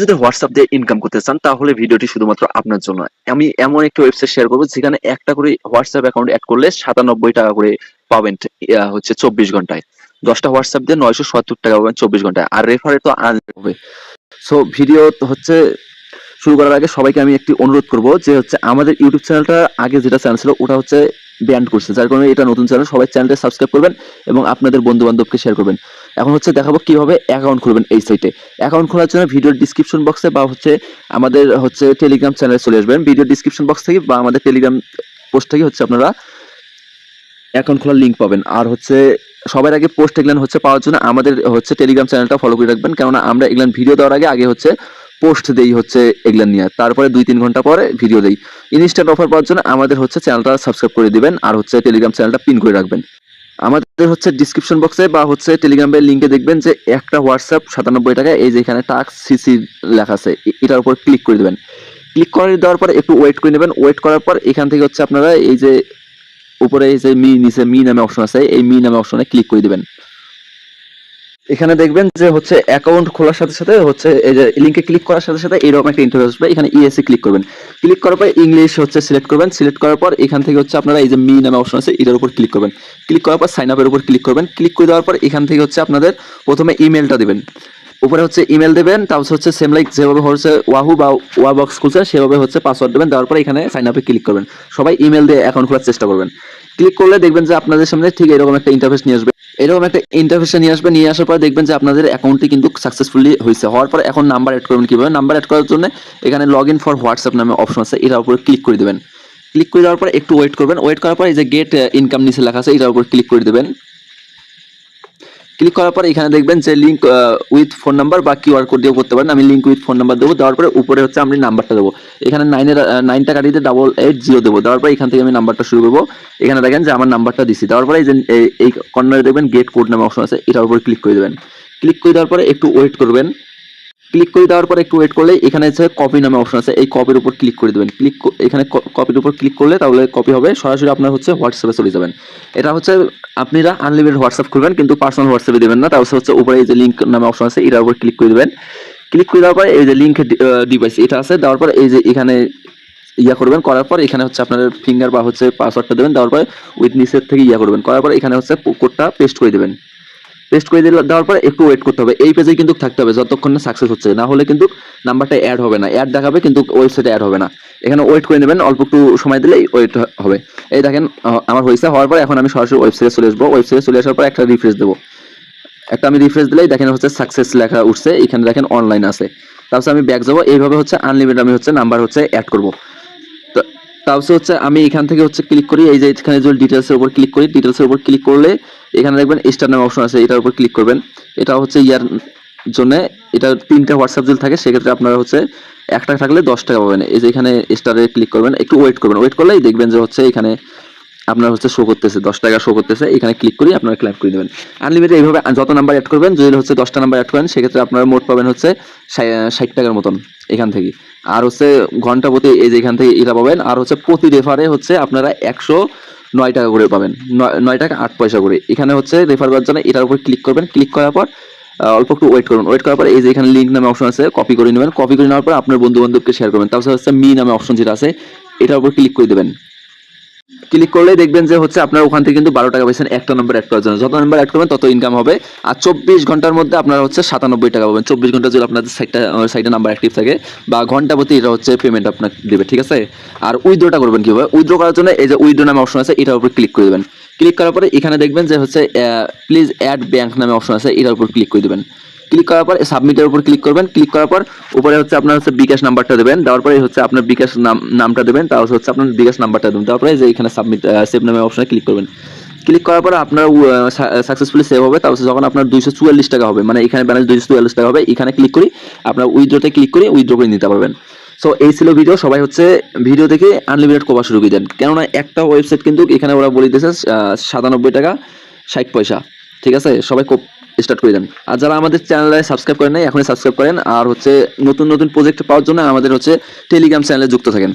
যদি হোয়াটসঅ্যাপ দিয়ে ইনকাম করতে চান, তাহলে ভিডিওটি শুধুমাত্র আপনার জন্য। আমি এমন একটি ওয়েবসাইট শেয়ার করব, যেখানে একটা করে হোয়াটসঅ্যাপ অ্যাকাউন্ট অ্যাড করলে সাতানব্বই টাকা করে পাবেন হচ্ছে চব্বিশ ঘন্টায়। দশটা হোয়াটসঅ্যাপ দিয়ে নয়শো সত্তর টাকা পাবেন চব্বিশ ঘন্টায়, আর রেফারে তো আন হবে। সো ভিডিও হচ্ছে, শুরু করার আগে সবাইকে আমি একটি অনুরোধ করব যে হচ্ছে আমাদের ইউটিউব চ্যানেলটা আগে যেটা চ্যানেল ছিল, ওটা হচ্ছে ব্যান্ড করছে। যার কারণে এটা নতুন চ্যানেল সবাই চ্যানেলটা সাবস্ক্রাইব করবেন এবং আপনাদের বন্ধু বান্ধবকে শেয়ার করবেন। এখন হচ্ছে দেখাবো কীভাবে অ্যাকাউন্ট খুলবেন এই সাইটে অ্যাকাউন্ট খোলার জন্য ভিডিওর ডিসক্রিপশন বক্সে বা হচ্ছে আমাদের হচ্ছে টেলিগ্রাম চ্যানেলে চলে আসবেন। ভিডিও ডিসক্রিপশন বক্স থেকে বা আমাদের টেলিগ্রাম পোস্ট থেকে হচ্ছে আপনারা অ্যাকাউন্ট খোলার লিঙ্ক পাবেন। আর হচ্ছে সবার আগে পোস্ট এগুলান হচ্ছে পাওয়ার জন্য আমাদের হচ্ছে টেলিগ্রাম চ্যানেলটা ফলো করে রাখবেন। কেননা আমরা এগুলান ভিডিও দেওয়ার আগে আগে হচ্ছে পোস্ট দেই হচ্ছে এগুলান নিয়ে। তারপরে দুই তিন ঘণ্টা পরে ভিডিও দেই। ইনস্ট্যান্ট অফার পাওয়ার জন্য আমাদের হচ্ছে চ্যানেলটা সাবস্ক্রাইব করে দিবেন আর হচ্ছে টেলিগ্রাম চ্যানেলটা পিন করে রাখবেন। আমাদের হচ্ছে ডিসক্রিপশন বক্সে বা হচ্ছে টেলিগ্রামের লিঙ্কে দেখবেন যে একটা হোয়াটসঅ্যাপ সাতানব্বই টাকা এই যে এখানে সিসি লেখা আছে এটার উপর ক্লিক করে দেবেন। ক্লিক করে দেওয়ার পর একটু ওয়েট করে নেবেন। ওয়েট করার পর এখান থেকে হচ্ছে আপনারা এই যে উপরে এই যে মি, নিচে মি নামে অপশন আছে, এই মি নামে অপশনে ক্লিক করে দিবেন। এখানে দেখবেন যে হচ্ছে অ্যাকাউন্ট খোলার সাথে সাথে হচ্ছে এই যে লিঙ্কে ক্লিক করার সাথে সাথে এরকম একটা ইন্টারভিউ আসবে। এখানে ইএসএ ক্লিক করবেন। ক্লিক করার পর ইংলিশ হচ্ছে সিলেক্ট করবেন। সিলেক্ট করার পর এখান থেকে হচ্ছে আপনারা এই যে মি নামে অপশন আছে, এটার উপর ক্লিক করবেন। ক্লিক করার পর সাইন আপের উপর ক্লিক করবেন। ক্লিক করে দেওয়ার পর এখান থেকে হচ্ছে আপনাদের প্রথমে ইমেলটা দিবেন। উপরে হচ্ছে ইমেল দেবেন, তারপর হচ্ছে সেম লাইক যেভাবে হচ্ছে ওয়াহু বা ওয়া বক্স খুলছে, সেভাবে হচ্ছে পাসওয়ার্ড দেবেন, দেওয়ার পর এখানে সাইন আপে ক্লিক করবেন। সবাই ইমেল দিয়ে অ্যাকাউন্ট খোলার চেষ্টা করবেন। ক্লিক করলে দেখবেন যে আপনাদের সামনে ঠিক এরকম একটা ইন্টারফেস নিয়ে আসবে। এরকম একটা ইন্টারফেস নিয়ে আসবে, নিয়ে আসার পর দেখবেন যে আপনাদের অ্যাকাউন্টটি কিন্তু সাকসেসফুলি হয়েছে হওয়ার পর এখন নাম্বার অ্যাড করবেন কীভাবে? নাম্বার অ্যাড করার জন্য এখানে লগ ইন ফর হোয়াটসঅ্যাপ নামে অপশন আছে, এটার উপরে ক্লিক করে দেবেন। ক্লিক করে দেওয়ার পর একটু ওয়েট করবেন। ওয়েট করার পর এই যে গেট ইনকাম নিচে লেখা আছে, এটার উপর ক্লিক করে দেবেন। ক্লিক করার পর এখানে দেখবেন যে লিঙ্ক উইথ ফোন নাম্বার বা কিউআর কোড দিয়েও করতে পারেন। আমি লিঙ্ক উইথ ফোন নাম্বার দেবো। দেওয়ার পরে উপরে হচ্ছে আমি নাম্বারটা দেবো। এখানে নাইনের নাইনটা কাটিতে ডাবল এইট জিরো দেবো। দেওয়ার পরে এখান থেকে আমি নাম্বারটা শুরু করব। এখানে দেখেন যে আমার নাম্বারটা দিচ্ছি দেওয়ার পরে এই যে, এই- কর্নারে দেখবেন গেট কোড নামে অপশন আছে। এটার উপর ক্লিক করে দেবেন। ক্লিক করে দেওয়ার পরে একটু ওয়েট করবেন। ক্লিক করে দেওয়ার পরে একটু ওয়েট করলে এখানে হচ্ছে কপি নামে অপশন আছে, এই কপির উপর ক্লিক করে দেবেন। ক্লিক এখানে কপির উপর ক্লিক করলে তাহলে কপি হবে। সরাসরি আপনার হচ্ছে হোয়াটসঅ্যাপে চলে যাবেন। এটা হচ্ছে আপনারা আনলিমিটেড হোয়াটসঅ্যাপ খুলবেন, কিন্তু পার্সোনাল হোয়াটসঅ্যাপে দেবেন না। তারপর হচ্ছে উপরে এই যে লিঙ্ক নামে অপশন আছে, এটার উপর ক্লিক করে দেবেন। ক্লিক করে দেওয়ার পরে এই যে লিঙ্ক ডিভাইস এটা আছে, দেওয়ার পর এই যে এখানে ইয়া করবেন। করার পর এখানে হচ্ছে আপনার ফিঙ্গার বা হচ্ছে পাসওয়ার্ডটা দেবেন। দেওয়ার পরে উইথ থেকে ইয়া করবেন। করার পর এখানে হচ্ছে কোডটা পেস্ট করে দেবেন। পেস্ট করে দেওয়ার পর একটু ওয়েট করতে হবে। এই পেজে কিন্তু থাকতে হবে, যতক্ষণ না সাকসেস হচ্ছে। না হলে কিন্তু নাম্বারটা অ্যাড হবে না। অ্যাড দেখাবে, কিন্তু ওয়েবসাইটে অ্যাড হবে না। এখানে ওয়েট করে নেবেন, অল্প একটু সময় দিলেই ওয়েট হবে। এই দেখেন আমার হয়েছে হওয়ার পর এখন আমি সরাসরি ওয়েবসাইটে চলে আসব। ওয়েবসাইটে চলে আসার পর একটা রিফ্রেশ দেবো। একটা আমি রিফ্রেশ দিলেই দেখেন হচ্ছে সাকসেস লেখা উঠছে। এখানে দেখেন অনলাইন আছে। তারপর আমি ব্যাক যাব। এইভাবে হচ্ছে আনলিমিটেড আমি হচ্ছে নাম্বার হচ্ছে অ্যাড করব। তারপর হচ্ছে আমি এখান থেকে হচ্ছে ক্লিক করি। এই যে এখানে যে ডিটেলসের উপর ক্লিক করি ডিটেলসের উপর ক্লিক করলে এখানে দেখবেন স্টার নামে অপশন আছে, এটার উপর ক্লিক করবেন। এটা হচ্ছে ইয়ার জন্য এটা তিনটা হোয়াটসঅ্যাপ যদি থাকে, সেক্ষেত্রে আপনারা হচ্ছে একটা থাকলে দশ টাকা পাবেন। এই যে এখানে স্টারে ক্লিক করবেন, একটু ওয়েট করবেন। ওয়েট করলেই দেখবেন যে হচ্ছে এখানে আপনার হচ্ছে শো করতেছে, দশ টাকা শো করতেছে, এখানে ক্লিক করি আপনারা ক্লাইম করে দেবেন। আনলিমিটেড এইভাবে যত নাম্বার অ্যাড করবেন, যদি হচ্ছে দশটা নাম্বার অ্যাড করেন, সেক্ষেত্রে আপনারা মোট পাবেন হচ্ছে ষাট টাকার মতন এখান থেকে। আর হচ্ছে ঘণ্টা প্রতি এই যে এখান থেকে এটা পাবেন, আর হচ্ছে প্রতি রেফারে হচ্ছে আপনারা একশো নয় টাকা করে পাবেন। নয়- টাকা আট পয়সা করে। এখানে হচ্ছে রেফার করার জন্য এটার উপর ক্লিক করবেন। ক্লিক করার পর অল্প একটু ওয়েট করবেন। ওয়েট করার পর এই যে এখানে লিঙ্ক নামে অপশন আছে কপি করে নেবেন। কপি করে নেওয়ার পর আপনার বন্ধু বান্ধবকে শেয়ার করবেন। তারপর হচ্ছে মি নামে অপশন যেটা আছে, এটার উপর ক্লিক করে দেবেন। ক্লিক করলে দেখবেন যে হচ্ছে আপনার ওখান থেকে কিন্তু বারো টাকা পাইছেন, একটা নম্বর অ্যাড করার জন্য। যত নম্বর অ্যাড করবেন, তত ইনকাম হবে। আর চব্বিশ ঘণ্টার মধ্যে আপনারা হচ্ছে সাতানব্বই টাকা পাবেন। চব্বিশ ঘণ্টা যদি আপনাদের সাইটটা সাইটে নাম্বার অ্যাক্টিভ থাকে, বা ঘণ্টা প্রতি এটা হচ্ছে পেমেন্ট আপনাকে দেবে, ঠিক আছে? আর উইথড্রটা করবেন কীভাবে? উইথড্র করার জন্য এই যে উইথড্র নামে অপশন আছে, এটার উপর ক্লিক করে দেবেন। ক্লিক করার পরে এখানে দেখবেন যে হচ্ছে প্লিজ অ্যাড ব্যাংক নামে অপশন আছে, এটার উপর ক্লিক করে দেবেন। ক্লিক করার পর সাবমিটের উপর ক্লিক করবেন। ক্লিক করার পর উপরে হচ্ছে আপনার হচ্ছে বিকাশ নাম্বারটা দেবেন। দেওয়ার পরে হচ্ছে আপনার বিকাশ নাম, নামটা দেবেন। তারপর হচ্ছে আপনার বিকাশ নাম্বারটা দেবেন। তারপরে যে এখানে সাবমিট সেভ নামে অপশনে ক্লিক করবেন। ক্লিক করার পর আপনার সাকসেসফুলি সেভ হবে। তারপর যখন আপনার দুইশো চুয়াল্লিশ টাকা হবে মানে এখানে ব্যালেন্স দুইশো চুয়াল্লিশ টাকা হবে, এখানে ক্লিক করি আপনার উইথড্রোতে ক্লিক করে উইথড্র করে নিতে পারবেন। সো এই ছিল ভিডিও সবাই হচ্ছে ভিডিও থেকে আনলিমিটেড কভার শুরু করে দেন। কেননা একটা ওয়েবসাইট কিন্তু এখানে ওরা বলে দিয়েছে সাতানব্বই টাকা ষাট পয়সা। ঠিক আছে? সবাই স্টার্ট করে দেন। আর যারা আমাদের চ্যানেলে সাবস্ক্রাইব করেন নাই, এখনই সাবস্ক্রাইব করেন। আর হচ্ছে নতুন নতুন প্রজেক্ট পাওয়ার জন্য আমাদের হচ্ছে টেলিগ্রাম চ্যানেলে যুক্ত থাকেন।